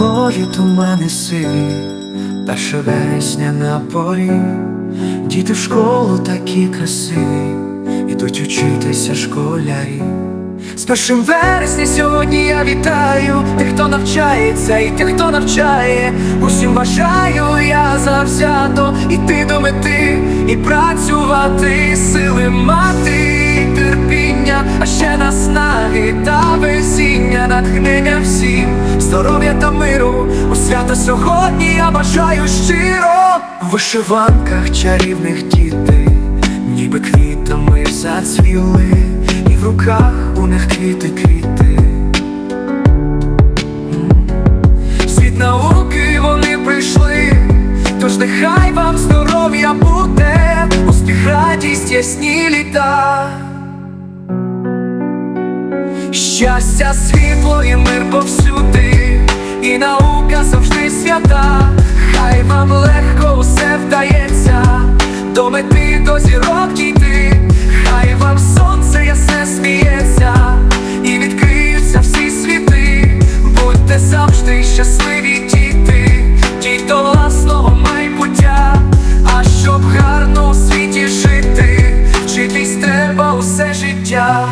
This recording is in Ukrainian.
голові тумани сиві, перше вересня на порі, діти в школу такі красиві, ідуть учитися школярі. З першим вересня сьогодні я вітаю тих, хто навчається, і тих, хто навчає. Усім бажаю я завзято іти до мети і працювати, сили мати, і терпіння, а ще наснаги та везіння, натхнення всім, здоров'я та миру. У свято сьогодні я бажаю щиро в вишиванках чарівних діти, ніби квітами зацвіли, і в руках у них квіти, квіти. Світ науки вони прийшли, тож нехай вам здоров'я буде, успіх, радість, ясні літа. Щастя, світло і мир повсюди, і наука завжди свята, хай вам легко усе вдається, до мети до зірок дійти, хай вам сонце ясне сміється, і відкриються всі світи, будьте завжди щасливі діти, дій власного майбуття, а щоб гарно у світі жити, вчитись треба усе життя.